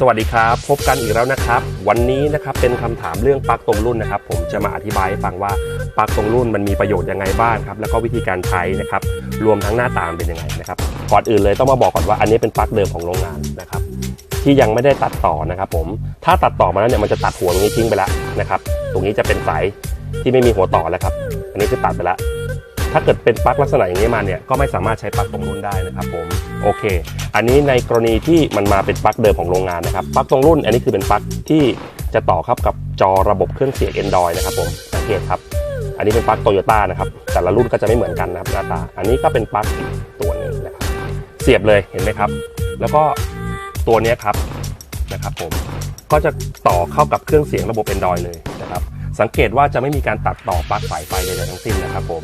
สวัสดีครับ พบกันอีกแล้วนะครับ วันนี้นะครับเป็นคำถามเรื่องปลั๊กตรงรุ่นนะครับ ผมจะมาอธิบายให้ฟังว่าปลั๊กตรงรุ่นมันมีประโยชน์ยังไงบ้างครับแล้วก็วิธีการใช้นะครับรวมทั้งหน้าตามเป็นยังไงนะครับก่อนอื่นเลยต้องมาบอกก่อนว่าอันนี้เป็นปลั๊กเดิมของโรงงานนะครับ ที่ยังไม่ได้ตัดต่อนะครับผมถ้าตัดต่อมาแล้วเนี่ยมันจะตัดหัวตรงนี้ทิ้งไปแล้วนะครับ ตรงนี้จะเป็นสายที่ไม่มีหัวต่อแล้วครับ อันนี้คือตัดไปแล้ว ถ้าเกิดเป็นปลั๊กลักษณะอย่างนี้มาเนี่ยก็ไม่สามารถใช้ปลั๊กตรงรุ่นได้นะครับผมโอเค อันนี้ในกรณีที่มันมาเป็นปลั๊กเดิมของโรงงานนะครับปลั๊กตรงรุ่น อันนี้คือเป็นปลั๊กที่จะต่อเข้ากับจอระบบเครื่องเสียง Android นะครับผมสังเกตครับ อันนี้เป็นปลั๊กโตโยต้านะครับแต่ละรุ่นก็จะไม่เหมือนกันนะครับหน้าตา อันนี้ก็เป็นปลั๊กตัวหนึงนะครับเสียบเลยเห็นไหมครับ แล้วก็ตัวนี้ครับนะครับผมก็จะต่อเข้ากับเครื่องเสียงระบบ Android เลยนะครับสังเกตว่าจะไม่มีการตัดต่อปลั๊กสายไฟใดๆทั้งสิ้นนะครับผม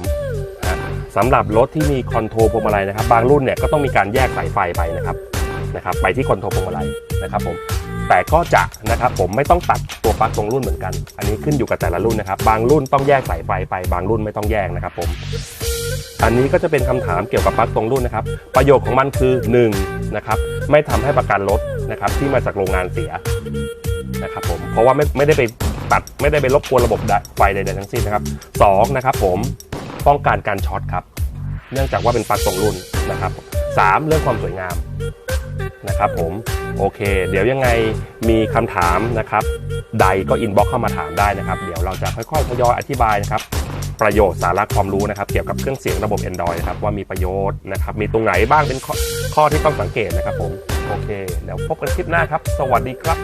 สำหรับรถที่มีคอนโทรลพวงมาลัยนะครับ บางรุ่นเนี่ยก็ต้องมีการแยกสายไฟไปนะครับนะครับไปที่คอนโทรลพวงมาลัยนะครับผมแต่ก็จะนะครับผมไม่ต้องตัดตัวปลั๊กตรงรุ่นเหมือนกัน อันนี้ขึ้นอยู่กับแต่ละรุ่นนะครับ บางรุ่นต้องแยกสายไฟไปบางรุ่นไม่ต้องแยกนะครับผมอันนี้ก็จะเป็นคำถามเกี่ยวกับปลั๊กตรงรุ่นนะครับ ประโยชน์ของมันคือ1นะครับไม่ทำให้ประกันรถนะครับที่มาจากโรงงานเสียนะครับผมเพราะว่าไม่ไม่ได้ไปตัดไม่ได้ไปรบกวนระบบไฟใดๆทั้งสิ้นนะครับสองนะครับผม ป้องกันการช็อตครับ เนื่องจากว่าเป็นปลั๊กตรงรุ่นนะครับสามเรื่องความสวยงามนะครับผมโอเค เดี๋ยวยังไงมีคำถามนะครับ ใดก็อินบ็อกเข้ามาถามได้นะครับ เดี๋ยวเราจะค่อยๆทยอยอธิบายนะครับ ประโยชน์สาระความรู้นะครับ เกี่ยวกับเครื่องเสียงระบบ Android นะครับว่ามีประโยชน์นะครับ มีตรงไหนบ้างเป็นข้อขอที่ต้องสังเกตนะครับผมโอเคเดี๋ยวพบกันคลิปหน้าครับ สวัสดีครับ